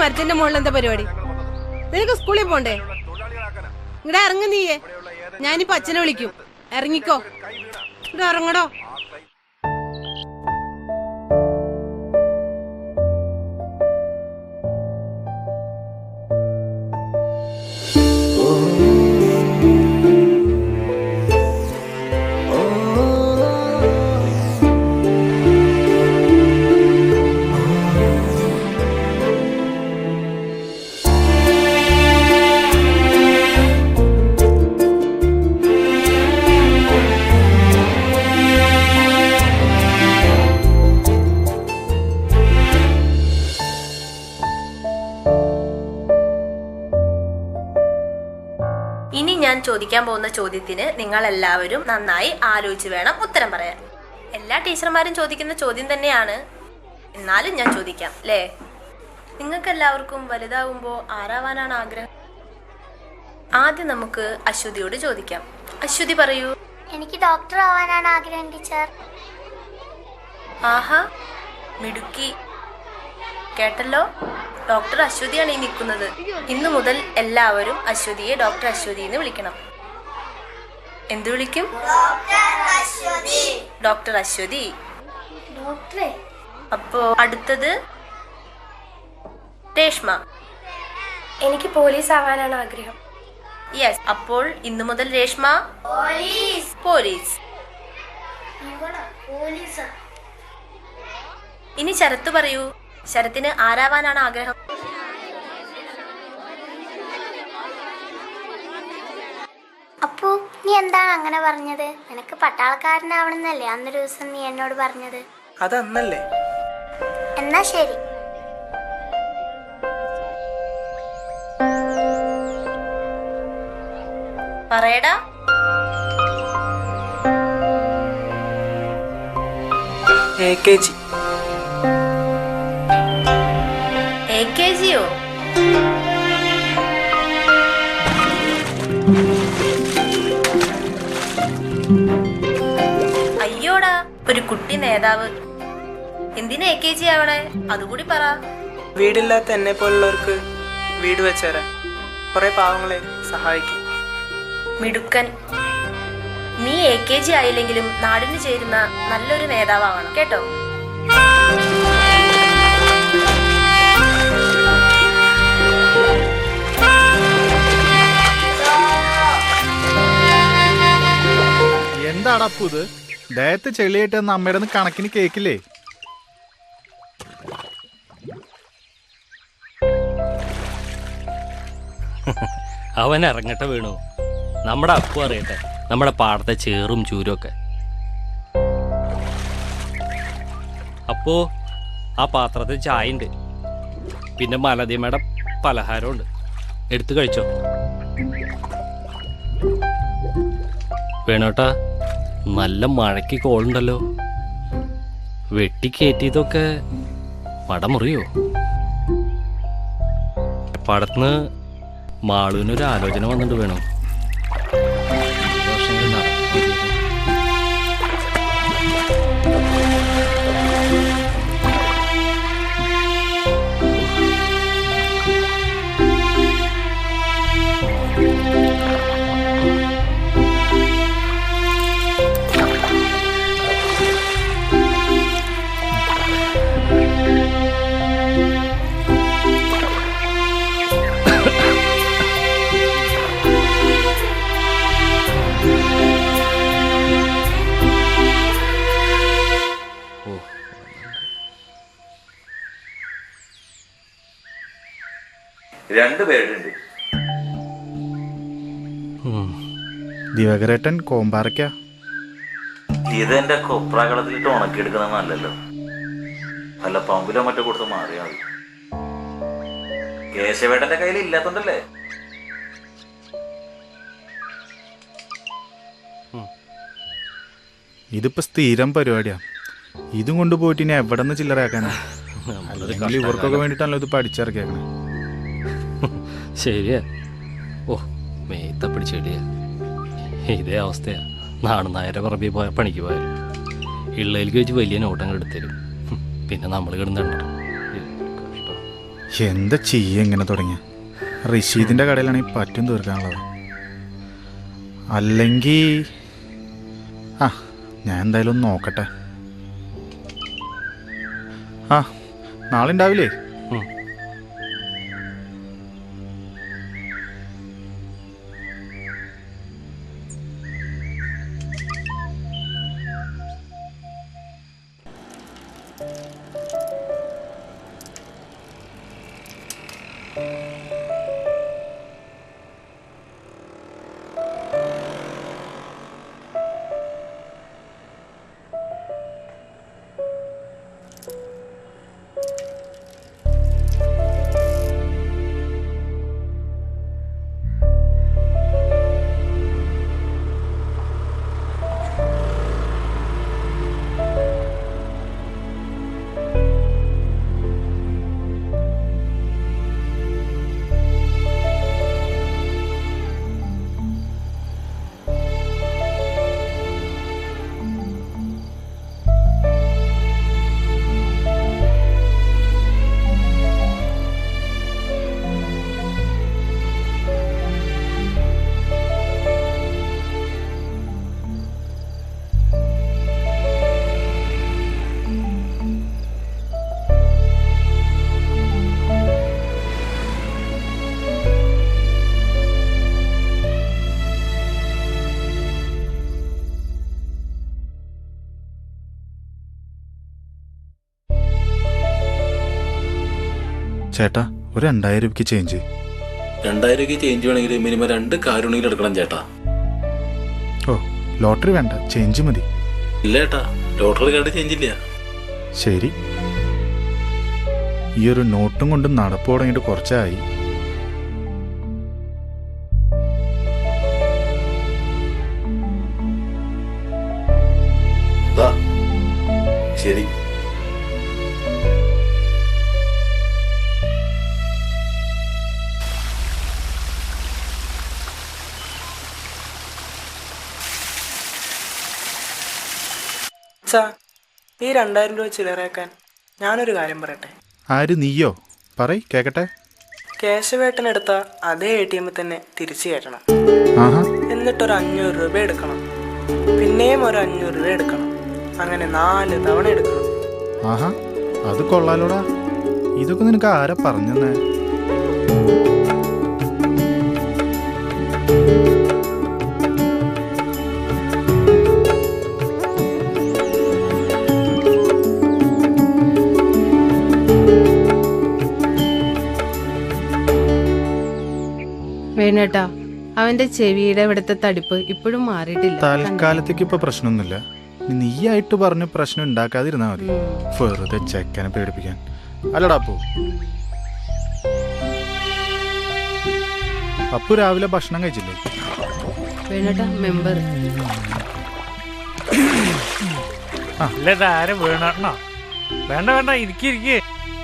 മരത്തിന്റെ മുകളിൽ എന്താ പരിപാടി? നിനക്ക് സ്കൂളിൽ പോണ്ടേ? ഇവിടെ ഇറങ്ങ നീയേ. ഞാനിപ്പോ അച്ഛനെ വിളിക്കും. ഇറങ്ങിക്കോ. ഇവിടെ ഇറങ്ങടോ. ഞാൻ ചോദിക്കാൻ പോകുന്ന ചോദ്യത്തിന് നിങ്ങൾ എല്ലാവരും നന്നായി ആലോചിച്ച് വേണം ഉത്തരം പറയാൻ. എല്ലാ ടീച്ചർമാരും ചോദിക്കുന്ന ചോദ്യം തന്നെയാണ്. എന്നാലും ഞാൻ ചോദിക്കാം അല്ലേ നിങ്ങൾക്ക് എല്ലാവർക്കും വലുതാവുമ്പോൾ ആരാവാനാണ് ആഗ്രഹം? ആദ്യം നമുക്ക് അശ്വതിയോട് ചോദിക്കാം. അശ്വതി പറയൂ. എനിക്ക് ഡോക്ടർ ആവാനാണ് ആഗ്രഹം ടീച്ചർ. ആഹാ മിടുക്കി. കേട്ടല്ലോ? ഡോക്ടർ അശ്വതിയാണ് ഈ നിൽക്കുന്നത്. ഇന്നു മുതൽ എല്ലാവരും അശ്വതിയെ ഡോക്ടർ അശ്വതി എന്ന് വിളിക്കണം. എന്ത് വിളിക്കും? ഡോക്ടർ അശ്വതി. ഡോക്ടറെ. അപ്പോ അടുത്തത് രേഷ്മ. എനിക്ക് പോലീസ് ആവാനാണ് ആഗ്രഹം. യെസ് അപ്പോൾ ഇന്നു മുതൽ രേഷ്മ. പോലീസ്. ഇനി ശരത്ത് പറയൂ. ശരത്തിന് ആരാവാനാണ് ആഗ്രഹം? അപ്പു നീ എന്താണ് അങ്ങനെ പറഞ്ഞത്? നിനക്ക് പട്ടാളക്കാരനാവണമെന്നല്ലേ അന്നൊരു ദിവസം നീ എന്നോട് പറഞ്ഞത്? അതന്നല്ലേ. എന്നാ ശരി. പറയടാ. A K G. കുട്ടി നേതാവ്. എന്തിനാ എ കെ ജി ആവണേ? അതുകൂടി പറ. വീടില്ലാത്ത എന്നെ പോലുള്ളവർക്ക് വീട് വെച്ചേരാ കുറെ പാവങ്ങളെ സഹായിക്കും. മിടുക്കൻ. നീ എ കെ ജി ആയില്ലെങ്കിലും നാടിന് ചേരുന്ന നല്ലൊരു നേതാവാവണം കേട്ടോ? എന്താടാ അപ്പു ഇത്? ദേഹത്ത് ചെളിയായിട്ട് അമ്മയുടെ കണക്കിന് കേക്കില്ലേ? അവൻ ഇറങ്ങട്ടെ വീണു. നമ്മുടെ അപ്പു അറിയട്ടെ. നമ്മുടെ പാടത്തെ ചേറും ചൂരും ഒക്കെ. അപ്പോ ആ പാത്രത്തിൽ ചായ ഉണ്ട് പിന്നെ മലതിമയുടെ പലഹാരമുണ്ട് എടുത്തു കഴിച്ചോ? വേണോട്ടാ നല്ല മഴയ്ക്ക് കോളുണ്ടല്ലോ. വെട്ടിക്കേറ്റിയതൊക്കെ പടമുറിയോ? പടത്തുനിന്ന് മാളുവിനൊരു ആലോചന വന്നിട്ട് വേണം. രണ്ട് പേരുണ്ട്. ദിവകരേട്ടൻ കോമ്പാറയ്ക്ക? ഇത് എന്റെ കൊപ്രാകളത്തിലിട്ട് ഉണക്കിയെടുക്കുന്നത് നല്ലല്ലോ. അല്ല പമ്പിലോ മറ്റോ കൊടുത്ത് മാറിയാ മതി. കേശവേട്ടന്റെ കയ്യിൽ ഇല്ലാത്തോണ്ടല്ലേ? ഇതിപ്പോ സ്ഥിരം പരിപാടിയാ. ഇതും കൊണ്ടുപോയിട്ട് ഇനി എവിടെ നിന്ന് ചില്ലറയാക്കാനാ ഇവർക്കൊക്കെ വേണ്ടിട്ടാണല്ലോ ഇത് പഠിച്ചിറക്കിയേക്കണേ. ശരിയാ. ഓ മേത്ത ചെടിയാ ഇതേ അവസ്ഥയാ. നാണുനായരെ പറമ്പിൽ പോയ പണിക്ക് പോയാൽ ഇള്ളയിലേക്ക് വെച്ച് വലിയ നോട്ടങ്ങൾ എടുത്തരും. പിന്നെ നമ്മൾ കിടന്നുണ്ടോ എന്താ ചെയ്യ ഇങ്ങനെ തുടങ്ങിയ? റഷീദിന്റെ കടയിലാണെങ്കിൽ പറ്റും തീർക്കാനുള്ളത്. അല്ലെങ്കിൽ ആ ഞാൻ എന്തായാലും ഒന്ന് നോക്കട്ടെ. ആ നാളെ ഉണ്ടാവില്ലേ? ചേട്ടാ ഒരു രണ്ടായിരം രൂപയ്ക്ക് ചേഞ്ച് രണ്ടായിരം രൂപയ്ക്ക് ചേഞ്ച് വേണമെങ്കിൽ മിനിമം രണ്ട് കാരുണെങ്കിലും എടുക്കണം ചേട്ടാ. ഓ ലോട്ടറി വേണ്ട ചേഞ്ച് മതി. ഇല്ല ചേട്ടാ ലോട്ടറി കണ്ട് ചേഞ്ച് ഇല്ല. ശരി. ഈ ഒരു നോട്ടും കൊണ്ട് നടപ്പ് തുടങ്ങിയിട്ട് കുറച്ചായി. ശരി. അച്ഛാ ഈ രണ്ടായിരം രൂപ ചിലറേക്കാൻ ഞാനൊരു കാര്യം പറയട്ടെ? ആര് നീയോ? പറയ് കേക്കട്ടെ. കേശവേട്ടൻ എടുത്ത അതേ എ ടി എമ്മിൽ തന്നെ തിരിച്ചു കയറ്റണം. ആഹാ. എന്നിട്ടൊരു അഞ്ഞൂറ് രൂപ എടുക്കണം. പിന്നെയും ഒരു അഞ്ഞൂറ് രൂപ എടുക്കണം. അങ്ങനെ നാല് തവണ എടുക്കണം. ആഹാ അത് കൊള്ളാലോടാ. ഇതൊക്കെ നിനക്ക് ആരാ പറഞ്ഞെന്നേ? വേണേട്ടാ അവന്റെ ചെവിയുടെ ഇവിടുത്തെ തടിപ്പ് ഇപ്പോഴും മാറിയിട്ടില്ല. തൽക്കാലത്തേക്ക് ഇപ്പൊ പ്രശ്നമൊന്നുമില്ല. നീയായിട്ട് പറഞ്ഞ് പ്രശ്നം ഉണ്ടാക്കാതിരുന്നാ മതി. വെറുതെ ചെക്കനെ പേടിപ്പിക്കാൻ. അല്ലടാ അപ്പു. അപ്പു രാവിലെ ഭക്ഷണം കഴിച്ചില്ലേ? വേണേട്ടാ മെമ്പർ. അല്ല ഇതാരും വീണോ വേണ്ട വേണ്ട ഇരിക്കി.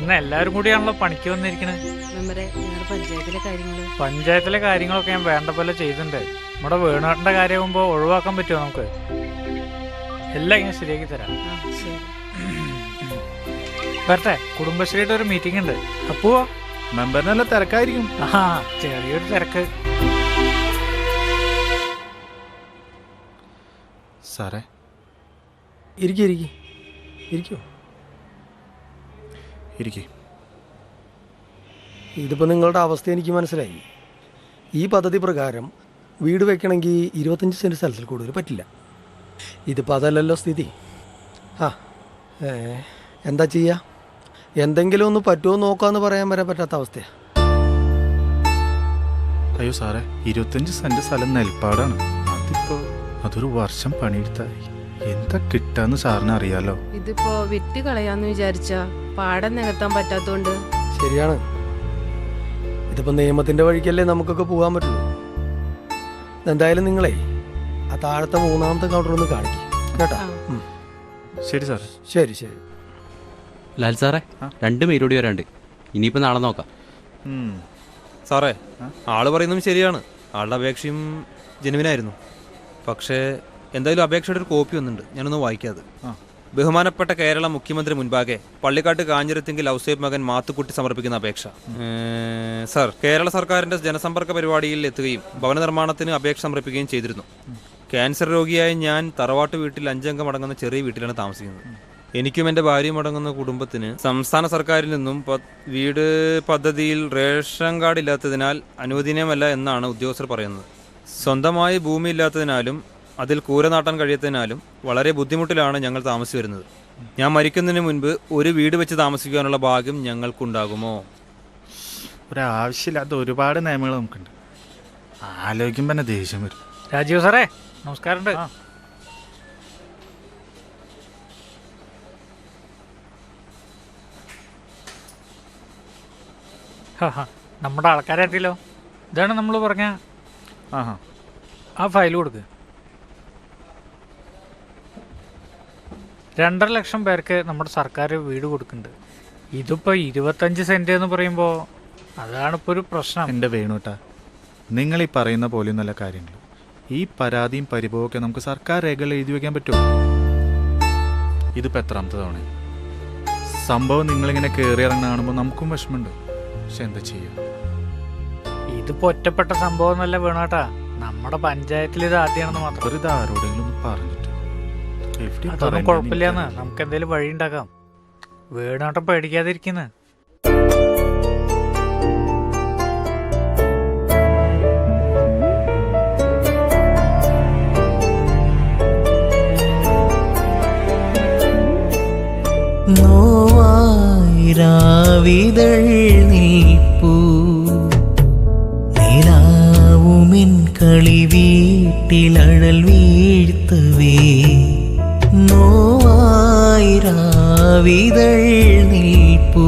ഇന്ന് എല്ലാവരും കൂടിയാണല്ലോ പണിക്ക് വന്നിരിക്കണത് മെമ്പറെ ഞങ്ങളുടെ പഞ്ചായത്തിലെ കാര്യങ്ങൾ. പഞ്ചായത്തിലെ കാര്യങ്ങളൊക്കെ ഞാൻ വേണ്ട പോലെ ചെയ്തിട്ടുണ്ട്. നമ്മുടെ വീണേട്ടന്റെ കാര്യമാകുമ്പോൾ ഒഴിവാക്കാൻ പറ്റുമോ നമുക്ക്? എല്ലാം ഇങ്ങനെ ശരിയാക്കി തരാം. ആ ശരി. വരട്ടെ കുടുംബശ്രീയുടെ ഒരു മീറ്റിംഗ് ഉണ്ട്. അപ്പോ മെമ്പറിനല്ല തിരക്കായിരിക്കും. ആ ചെറിയൊരു തിരക്ക്. സാറേ. ഇരിക്കും ഇരിക്കും. ഇരിക്കോ? ഇരിക്കേ. ഇതിപ്പോൾ നിങ്ങളുടെ അവസ്ഥ എനിക്ക് മനസ്സിലായി. ഈ പദ്ധതി പ്രകാരം വീട് വെക്കണമെങ്കിൽ ഇരുപത്തഞ്ച് സെന്റ് സ്ഥലത്തിൽ കൂടുതൽ പറ്റില്ല. ഇതിപ്പോൾ അതല്ലല്ലോ സ്ഥിതി. ആ എന്താ ചെയ്യുക എന്തെങ്കിലും ഒന്ന് പറ്റുമോ നോക്കാമെന്ന് പറയാൻ വരെ പറ്റാത്ത അവസ്ഥയാണ് അയ്യോ സാറേ ഇരുപത്തഞ്ച് സെന്റ് സ്ഥലം നെൽപ്പാടാണ്. അതിപ്പോൾ അതൊരു വർഷം പണിയെടുത്താൽ എന്താ കിട്ടാന്ന് സാറിന് അറിയാലോ ഇതിപ്പോ വിറ്റ് കളയാന്ന് വിചാരിച്ച പാടം നികത്താൻ പറ്റാത്തോണ്ട്. ശരിയാണ്. ഇതിപ്പോ നിയമത്തിന്റെ വഴിക്കല്ലേ നമുക്കൊക്കെ പോകാൻ പറ്റുള്ളൂ. എന്തായാലും നിങ്ങളെ ആ താഴത്തെ മൂന്നാമത്തെ കൗണ്ടർ ഒന്ന് കാണിക്കും. കേട്ടോ? ഉം. ശരി സാർ ശരി ശരി. ലാൽ സാറേ? രണ്ട് മെയിലോടി വരാണ്ട്. ഇനിയിപ്പോൾ നാളെ നോക്കാം. സാറേ ആൾ പറയുന്നതും ശരിയാണ്. ആളുടെ അപേക്ഷയും ജനുവിനായിരുന്നു പക്ഷേ എന്തായാലും അപേക്ഷയുടെ ഒരു കോപ്പി വന്നിട്ടുണ്ട്. ഞാനൊന്ന് വായിക്കാതെ. ആ. ബഹുമാനപ്പെട്ട കേരള മുഖ്യമന്ത്രി മുൻപാകെ പള്ളിക്കാട്ട് കാഞ്ഞിരത്തിങ്കിൽ ഔസേബ് മകൻ മാത്തുക്കുട്ടി സമർപ്പിക്കുന്ന അപേക്ഷ. സർ കേരള സർക്കാരിന്റെ ജനസമ്പർക്ക പരിപാടിയിൽ എത്തുകയും ഭവന നിർമ്മാണത്തിന് അപേക്ഷ സമർപ്പിക്കുകയും ചെയ്തിരുന്നു. ക്യാൻസർ രോഗിയായ ഞാൻ തറവാട്ട് വീട്ടിൽ അഞ്ചംഗം അടങ്ങുന്ന ചെറിയ വീട്ടിലാണ് താമസിക്കുന്നത്. എനിക്കും എന്റെ ഭാര്യയും അടങ്ങുന്ന കുടുംബത്തിന് സംസ്ഥാന സർക്കാരിൽ നിന്നും വീട് പദ്ധതിയിൽ റേഷൻ കാർഡ് ഇല്ലാത്തതിനാൽ അനുവദനീയമല്ല എന്നാണ് ഉദ്യോഗസ്ഥർ പറയുന്നത്. സ്വന്തമായി ഭൂമി ഇല്ലാത്തതിനാലും അതിൽ കൂര നാട്ടാൻ കഴിയാത്തതിനാലും വളരെ ബുദ്ധിമുട്ടിലാണ് ഞങ്ങൾ താമസിച്ചു വരുന്നത് ഞാൻ മരിക്കുന്നതിന് മുൻപ് ഒരു വീട് വെച്ച് താമസിക്കാനുള്ള ഭാഗ്യം ഞങ്ങൾക്കുണ്ടാകുമോ? ഒരാവശ്യമില്ലാത്ത ഒരുപാട് നിയമങ്ങൾ നമുക്കുണ്ട്. ആലോചിക്കുമ്പോൾ തന്നെ ദേഷ്യം വരും. രാജീവ് സാറേ നമസ്കാരമുണ്ട്. ഹാ. നമ്മുടെ ആൾക്കാരായിട്ടില്ലോ ഇതാണ് നമ്മൾ പറഞ്ഞ ആഹാ. ആ ഫയൽ കൊടുക്ക്. രണ്ടര ലക്ഷം പേർക്ക് നമ്മുടെ സർക്കാർ വീട് കൊടുക്കുന്നുണ്ട്. ഇതിപ്പോൾ ഇരുപത്തഞ്ച് സെന്റ് എന്ന് പറയുമ്പോ അതാണ് ഇപ്പോൾ ഒരു പ്രശ്നം. എന്റെ വേണുട്ടാ നിങ്ങൾ ഈ പറയുന്ന പോലെ നല്ല കാര്യങ്ങൾ. ഈ പരാതിയും പരിഭവമൊക്കെ നമുക്ക് സർക്കാർ രേഖകൾ എഴുതി വെക്കാൻ പറ്റുമോ? ഇതിപ്പോൾ എത്രാമത്തെ തവണ? സംഭവം നിങ്ങളിങ്ങനെ കയറി ഇറങ്ങുന്ന കാണുമ്പോൾ നമുക്കും വിഷമമുണ്ട്. പക്ഷെ എന്താ ചെയ്യുക ഇതിപ്പോ ഒറ്റപ്പെട്ട സംഭവം എന്നല്ല വേണോട്ടാ. നമ്മുടെ പഞ്ചായത്തിൽ ഇത് ആദ്യമാണെന്ന് മാത്രം. ഒരു ഇത് ആരോടെങ്കിലും അതൊന്നും കുഴപ്പമില്ലാന്ന്. നമുക്ക് എന്തെങ്കിലും വഴി ഉണ്ടാക്കാം. വേണോട്ടം പേടിക്കാതിരിക്കുന്ന. നോവായിരാവിതൾ നീപ്പൂ നിലാവുമെൻ കളി വീട്ടിലഴൽ വീഴ്ത്തവേ. നോവായിരാവിതൾ നീപ്പൂ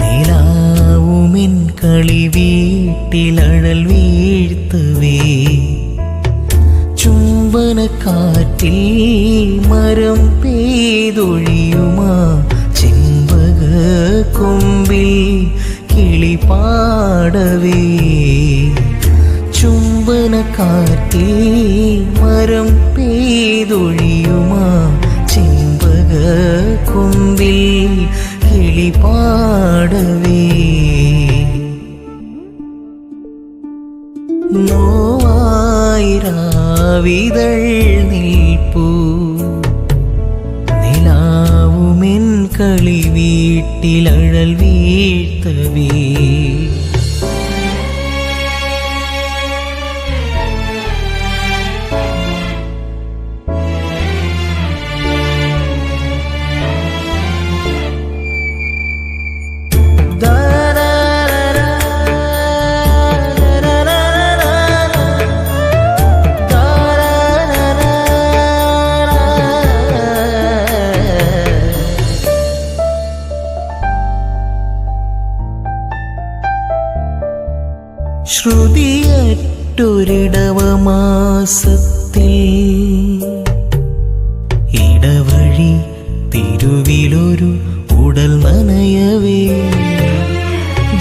നിലാവുമെൻ കളി വീട്ടിലഴൽ വീഴ്ത്തവേ ചുംബനക്കാറ്റിൽ മരം പെയ്തൊഴിയുമാ ചെമ്പക കൊമ്പിൽ കിളി പാടവേ ചുംബനക്കാറ്റിൽ മരം പെയ്തൊഴിയുമാ നോവായിരാവിതൾ നീപ്പൂ നിലാവുമെൻ കളി വീട്ടിലഴൽ വീഴ്ത്തവേ ശ്രുതിയറ്റൊരിടവമാസത്തിൽ. ഇടവഴി തിരുവിലൊരു ഉടൽ നനയവേ.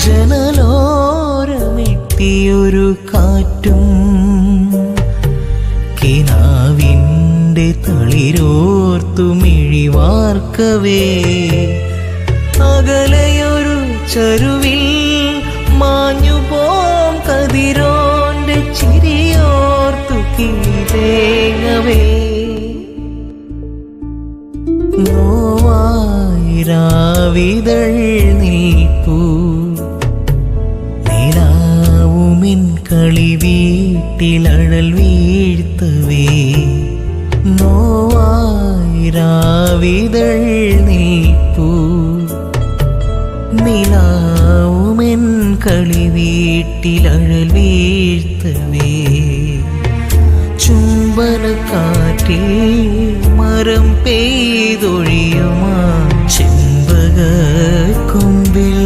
ജനലോരമെത്തിയൊരു കാറ്റും കിനാവിന്റെ തളിരോർത്തു മിഴിവാർക്കവേ. അകലെയൊരു ചരുവിൽ നോവായിരാവിതൾ നിൽപ്പൂ നിലാവുമിൻ കളി വീട്ടിലഴൽ വീഴ്ത്തവേ. നോവായിരാവിതൾ നിൽപ്പൂ നിലാവുമെൻ കളി വീട്ടിലഴൽ വീഴ്ത്തവേ. ചുംബന കാറ്റിൽ മരം പെയ്തൊഴിയുമാ? ചെമ്പക കൊമ്പിൽ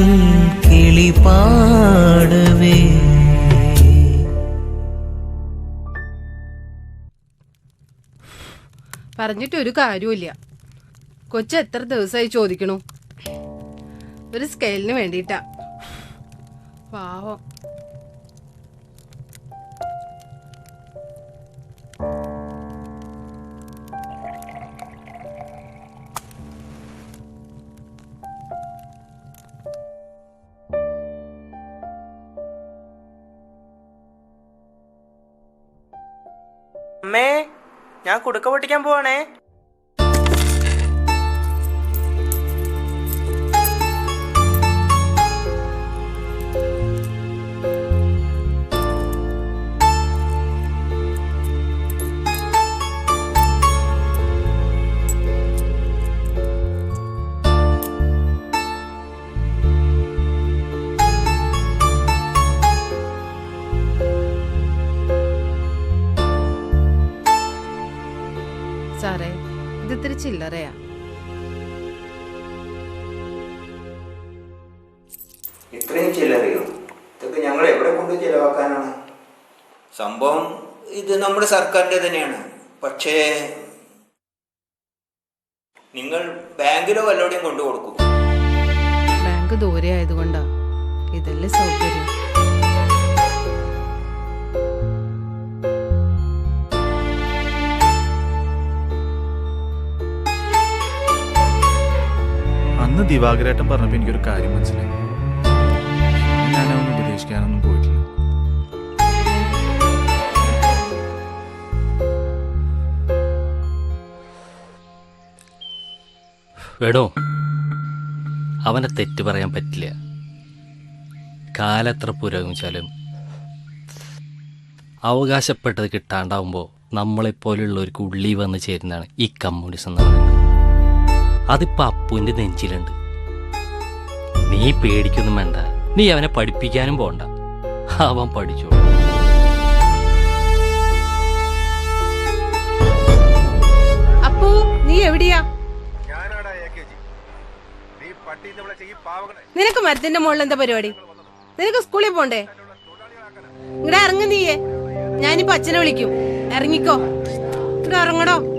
കിളി പാടവേ. പറഞ്ഞിട്ട് ഒരു കാര്യമില്ല കൊച്ചു എത്ര ദിവസമായി ചോദിക്കണു? ഒരു സ്കെയിലിന് വേണ്ടിയിട്ടാ. പാവം. ഞാൻ കുടുക്ക പൊട്ടിക്കാൻ പോവാണേ. നമ്മുടെ സർക്കാരിന്റെ തന്നെയാണ്. പക്ഷേ നിങ്ങൾ ബാങ്കിലോ വല്ലോടെയും കൊണ്ടു കൊടുക്കും. ബാങ്ക് ദൂരെ ആയതുകൊണ്ടാ ഇതല്ലേ സൗകര്യം. അന്ന് ദിവാകരേട്ടൻ പറഞ്ഞപ്പോൾ എനിക്കൊരു കാര്യം മനസ്സിലായി. വേണോ അവനെ തെറ്റ് പറയാൻ പറ്റില്ല. കാലത്ര പുരോഗമിച്ചാലും അവകാശപ്പെട്ടത് കിട്ടാണ്ടാവുമ്പോൾ നമ്മളെപ്പോലുള്ളവർക്ക് ഉള്ളി വന്ന് ചേരുന്നതാണ് ഈ കമ്മ്യൂണിസം എന്ന് പറയുന്നത്. അതിപ്പോൾ അപ്പുവിന്റെ നെഞ്ചിലുണ്ട്. നീ പേടിക്കൊന്നും വേണ്ട. നീ അവനെ പഠിപ്പിക്കാനും പോണ്ട. അവൻ പഠിച്ചോളൂ. അപ്പു നീ എവിടെയാ? നിനക്ക് മരത്തിന്റെ മുകളിൽ എന്താ പരിപാടി? നിനക്ക് സ്കൂളിൽ പോണ്ടേ? ഇവിടെ ഇറങ്ങ നീയേ. ഞാനിപ്പോ അച്ഛനെ വിളിക്കും. ഇറങ്ങിക്കോ. ഇവിടെ ഇറങ്ങടോ.